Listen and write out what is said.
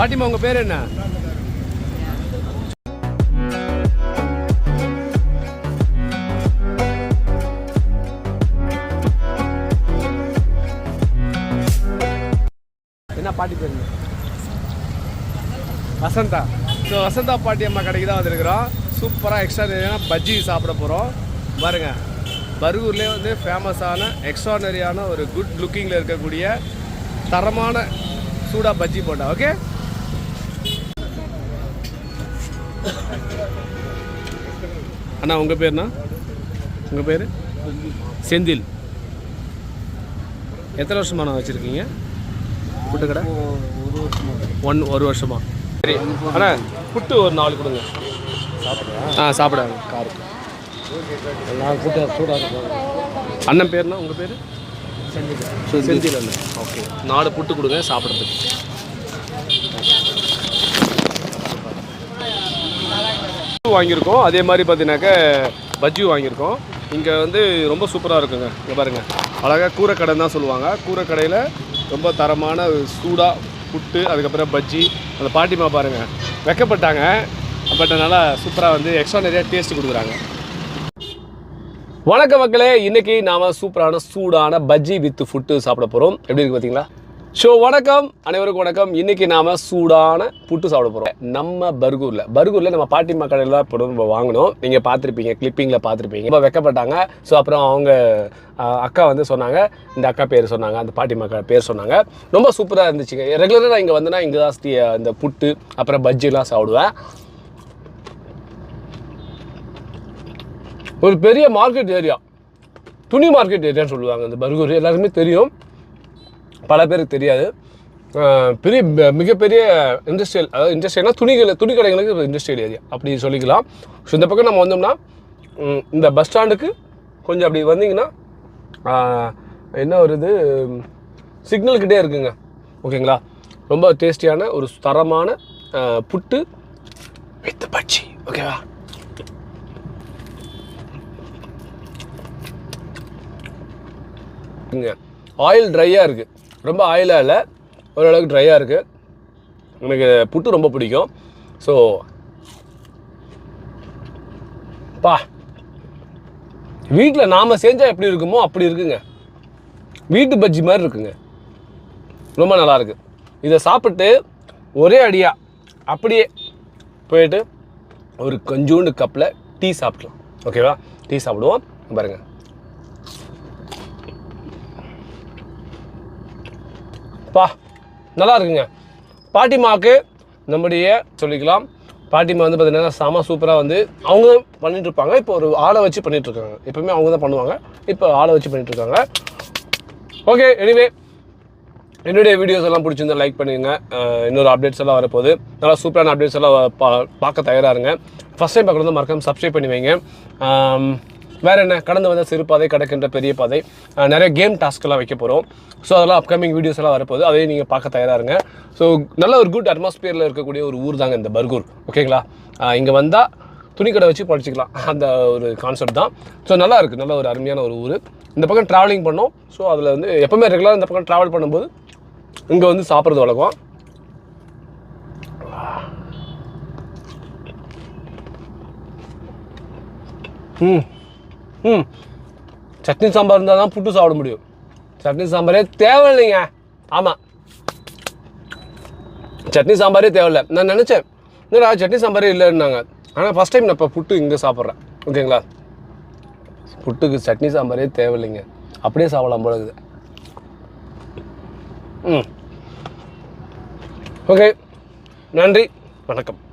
பாட்டிமா உங்கள் பேர் என்ன? என்ன பாட்டி பேர்? வசந்தா. ஸோ வசந்தா பாட்டி அம்மா கடைக்கு தான் வந்திருக்கிறோம். சூப்பராக எக்ஸ்ட்ரா பஜ்ஜி சாப்பிட போகிறோம் பாருங்கள் பர்கூர்லேயே வந்து ஃபேமஸான எக்ஸ்ட்ரானரியான ஒரு குட் லுக்கிங்கில் இருக்கக்கூடிய தரமான சூடாக பஜ்ஜி போட்டா ஓகே அண்ணா உங்கள் பேர்ண்ணா? உங்கள் பேர்? செந்தில். எத்தனை வருஷமா நான் வச்சுருக்கீங்க? புட்டு கடை? ஒன் ஒரு வருஷமா. சரி. அண்ணா புட்டு ஒரு நாலு கொடுங்க. ஆ சாப்பிடாங்க காரு நான் கூட்ட சூடாக இருக்கும் அண்ணன் பேர்னா உங்கள் பேர்? செந்தில். அண்ணன் ஓகே. நாலு புட்டு கொடுங்க சாப்பிட்றதுக்கு. புட்டு வாங்கியிருக்கோம். அதே மாதிரி பார்த்தீங்கன்னாக்க பஜ்ஜி வாங்கியிருக்கோம். இங்கே வந்து ரொம்ப சூப்பராக இருக்குங்க. இங்கே பாருங்கள் அழகாக கூரைக்கடை தான் சொல்லுவாங்க. கூரைக்கடையில் ரொம்ப தரமான சூடாக புட்டு அதுக்கப்புறம் பஜ்ஜி. அந்த பாட்டிமா பாருங்கள் வெக்கப்பட்டாங்க. பட் நல்லா சூப்பராக வந்து எக்ஸ்ட்ரா நிறையா டேஸ்ட் கொடுக்குறாங்க. வணக்க மக்களே. இன்றைக்கி நாம் சூப்பரான சூடான பஜ்ஜி வித் ஃபுட்டு சாப்பிட போகிறோம் எப்படி இருக்கு பார்த்தீங்களா? ஸோ வணக்கம். அனைவருக்கும் வணக்கம். இன்னைக்கு நாம சூடான புட்டு சாப்பிட போறோம். நம்ம பர்கூர்ல. பர்கூர்ல நம்ம பாட்டி மக்கள் தான் இப்போ நம்ம வாங்கினோம். நீங்க பார்த்துருப்பீங்க கிளிப்பிங்ல பார்த்துருப்பீங்க. ரொம்ப வெக்கப்பட்டாங்க. ஸோ அப்புறம் அவங்க அக்கா வந்து சொன்னாங்க. இந்த அக்கா பேர் சொன்னாங்க. அந்த பாட்டி மக்கள் பேர் சொன்னாங்க. ரொம்ப சூப்பராக இருந்துச்சுங்க ரெகுலராக நான் இங்கே வந்தேன்னா இங்கே தான் இந்த புட்டு அப்புறம் பஜ்ஜிலாம் சாப்பிடுவேன். ஒரு பெரிய மார்க்கெட் ஏரியா துணி மார்க்கெட் ஏரியான்னு சொல்லுவாங்க. இந்த பர்கூர் எல்லாருக்குமே தெரியும். பல பேருக்கு தெரியாது. பெரிய மிகப்பெரிய இண்டஸ்ட்ரியல் அதாவது இண்டஸ்ட்ரியல்னா துணிகள் துணி கடைகளுக்கு இண்டஸ்ட்ரியல் ஏரியா அப்படி சொல்லிக்கலாம். ஸோ இந்த பக்கம் நம்ம வந்தோம்னா இந்த பஸ் ஸ்டாண்டுக்கு கொஞ்சம் அப்படி வந்தீங்கன்னா என்ன வருது சிக்னல் கிட்டே இருக்குங்க. ஓகேங்களா ரொம்ப டேஸ்டியான ஒரு தரமான புட்டு வித் பச்சி ஓகேவா ஆயில் ட்ரையாக இருக்குது ரொம்ப ஆயிலாக இல்லை. ஓரளவுக்கு ட்ரையாக இருக்குது எனக்கு புட்டு ரொம்ப பிடிக்கும். ஸோ பா. வீட்டில் நாம் செஞ்சால் எப்படி இருக்குமோ அப்படி இருக்குங்க. வீட்டு பஜ்ஜி மாதிரி இருக்குங்க. ரொம்ப நல்லாயிருக்கு இதை சாப்பிட்டு ஒரே அடியாக அப்படியே போயிட்டு ஒரு கொஞ்சோண்டு கப்பில் டீ சாப்பிட்லாம். ஓகேவா டீ சாப்பிடுவோம். பாருங்கள் பா நல்லா இருக்குங்க. பாட்டிமாவுக்கு நம்முடைய சொல்லிக்கலாம். பாட்டிமா வந்து பார்த்தீங்கன்னா செம சூப்பராக வந்து அவங்க பண்ணிட்டு இருப்பாங்க இப்போ ஒரு ஆளை வச்சு பண்ணிகிட்ருக்காங்க இருக்காங்க எப்பவுமே அவங்க தான் பண்ணுவாங்க. இப்போ ஆளை வச்சு பண்ணிகிட்ருக்காங்க ஓகே எனிவே என்னுடைய வீடியோஸ் எல்லாம் பிடிச்சிருந்தா லைக் பண்ணுங்க. இன்னொரு அப்டேட்ஸ் எல்லாம் வரப்போகுது. நல்லா சூப்பரான அப்டேட்ஸ் எல்லாம் பா- பார்க்க தயாராக இருங்க. ஃபஸ்ட் டைம் பார்க்குறது மறக்காமல் சப்ஸ்கிரைப் பண்ணி வைங்க. வேறு என்ன கடந்து வந்த சிறு பாதை கடக்கின்ற பெரிய பாதை நிறைய கேம் டாஸ்க்கெல்லாம் வைக்க போகிறோம் ஸோ அதெல்லாம் அப்கமிங் வீடியோஸ் எல்லாம் வரப்போகுது. அதையும் நீங்கள் பார்க்க தயாராக இருங்க. ஸோ நல்ல ஒரு குட் அட்மாஸ்பியரில் இருக்கக்கூடிய ஒரு ஊர் தாங்க இந்த பர்கூர். ஓகேங்களா இங்கே வந்தால் துணிக்கடை வச்சு படிச்சுக்கலாம் அந்த ஒரு கான்செப்ட் தான். ஸோ நல்லா இருக்குது நல்ல ஒரு அருமையான ஒரு ஊர். இந்த பக்கம் ட்ராவலிங் பண்ணோம். ஸோ அதில் வந்து எப்போவுமே ரெகுலராக இந்த பக்கம் ட்ராவல் பண்ணும்போது இங்கே வந்து சாப்பிட்றது வழக்கம். ம். ம். சட்னி சாம்பார் இருந்தால் தான் புட்டு சாப்பிட முடியும். சட்னி சாம்பாரே தேவையில்லைங்க. ஆமாம் சட்னி சாம்பாரே தேவையில்லை. நான் நினச்சேன் என்னடா சட்னி சாம்பாரே இல்லைன்னாங்க. ஆனால் ஃபஸ்ட் டைம் நான் இப்போ புட்டு இங்கே சாப்பிட்றேன். ஓகேங்களா? புட்டுக்கு சட்னி சாம்பாரே தேவையில்லைங்க. அப்படியே சாப்பிடலாம் போல இருக்குது. ம். ஓகே. நன்றி. வணக்கம்.